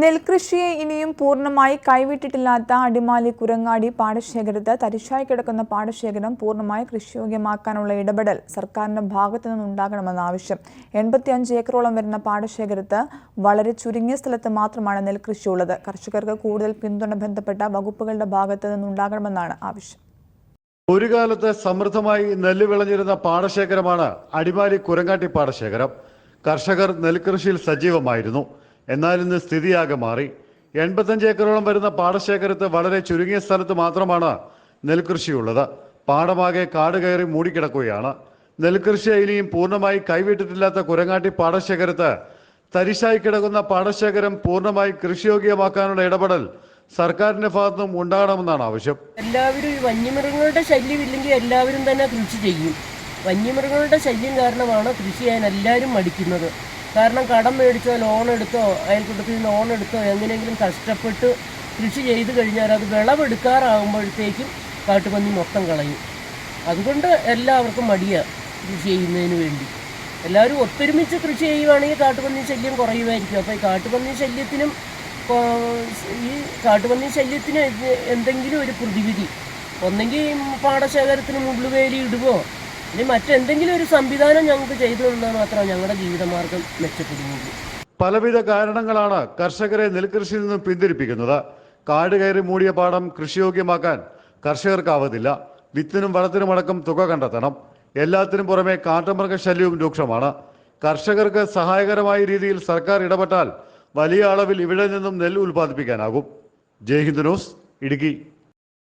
നെൽകൃഷിയെ ഇനിയും പൂർണമായി കൈവിട്ടിട്ടില്ലാത്ത അടിമാലി കുരങ്ങാടി പാടശേഖരത്ത് തരിശായി കിടക്കുന്ന പാടശേഖരം പൂർണമായി കൃഷിയോഗ്യമാക്കാനുള്ള ഇടപെടൽ സർക്കാരിന്റെ ഭാഗത്തു നിന്നുണ്ടാകണമെന്ന ആവശ്യം. എൺപത്തിയഞ്ച് ഏക്കറോളം വരുന്ന പാടശേഖരത്ത് വളരെ ചുരുങ്ങിയ സ്ഥലത്ത് മാത്രമാണ് നെൽകൃഷിയുള്ളത്. കർഷകർക്ക് കൂടുതൽ പിന്തുണ ബന്ധപ്പെട്ട വകുപ്പുകളുടെ ഭാഗത്തു നിന്നുണ്ടാകണമെന്നാണ് ആവശ്യം. ഒരു കാലത്ത് സമൃദ്ധമായി നെല്ല് വിളഞ്ഞിരുന്ന പാടശേഖരമാണ് അടിമാലി കുരങ്ങാട്ടി പാടശേഖരം. കർഷകർ നെൽകൃഷിയിൽ സജീവമായിരുന്നു. എന്നാൽ ഇന്ന് സ്ഥിതിയാകെ മാറി. എൺപത്തഞ്ച് ഏക്കറോളം വരുന്ന പാടശേഖരത്ത് വളരെ ചുരുങ്ങിയ സ്ഥലത്ത് മാത്രമാണ് നെൽകൃഷിയുള്ളത്. പാടമാകെ കാട് കയറി മൂടിക്കിടക്കുകയാണ്. നെൽകൃഷി ഇനിയും പൂർണമായി കൈവിട്ടിട്ടില്ലാത്ത കുരങ്ങാട്ടി പാടശേഖരത്ത് തരിശായി കിടക്കുന്ന പാടശേഖരം പൂർണമായി കൃഷിയോഗ്യമാക്കാനുള്ള ഇടപെടൽ സർക്കാരിന്റെ ഭാഗത്തും ഉണ്ടാകണമെന്നാണ് ആവശ്യം. എല്ലാവരും വന്യമൃഗങ്ങളുടെ ശല്യം ഇല്ലെങ്കിൽ എല്ലാവരും തന്നെ കൃഷി ചെയ്യും. വന്യമൃഗങ്ങളുടെ ശല്യം കാരണമാണ് കൃഷി ചെയ്യാൻ എല്ലാവരും മടിക്കുന്നത്. കാരണം കടം മേടിച്ചോ ലോൺ എടുത്തോ അയൽക്കൂട്ടത്തിൽ ലോൺ എടുത്തോ എങ്ങനെയെങ്കിലും കഷ്ടപ്പെട്ട് കൃഷി ചെയ്ത് കഴിഞ്ഞാൽ അത് വിളവെടുക്കാറാകുമ്പോഴത്തേക്കും കാട്ടുപന്നി മൊത്തം കളയും. അതുകൊണ്ട് എല്ലാവർക്കും മടിയാണ് കൃഷി ചെയ്യുന്നതിന് വേണ്ടി. എല്ലാവരും ഒത്തൊരുമിച്ച് കൃഷി ചെയ്യുവാണെങ്കിൽ കാട്ടുപന്നി ശല്യം കുറയുമായിരിക്കും. അപ്പോൾ ഈ കാട്ടുപന്നി ശല്യത്തിനും ഈ കാട്ടുപന്നി ശല്യത്തിന് എന്തെങ്കിലും ഒരു പ്രതിവിധി. ഒന്നെങ്കിൽ പാടശേഖരത്തിന് മുള്ളുവേലി ഇടുകയോ ഇനി മറ്റെന്തെങ്കിലും ഒരു സംവിധാനം ഞങ്ങൾക്ക് ചെയ്തു തന്നാൽ മാത്രമേ ഞങ്ങളുടെ ജീവിതമാർഗം മെച്ചപ്പെടുന്നത് പലവിധ കാരണങ്ങളാണ് കർഷകരെ നെൽകൃഷിയിൽ നിന്നും പിന്തിരിപ്പിക്കുന്നത്. കാട് കയറി മൂടിയ പാടം കൃഷിയോഗ്യമാക്കാൻ കർഷകർക്കാവതില്ല. വിത്തിനും വളത്തിനുമടക്കം തുക കണ്ടെത്തണം. എല്ലാത്തിനും പുറമെ കാട്ടുമൃഗശല്യവും രൂക്ഷമാണ്. കർഷകർക്ക് സഹായകരമായ രീതിയിൽ സർക്കാർ ഇടപെട്ടാൽ വലിയ അളവിൽ ഇവിടെ നിന്നും നെല്ല് ഉൽപ്പാദിപ്പിക്കാനാകും. ജയ് ഹിന്ദ് ന്യൂസ് ഇടുക്കി.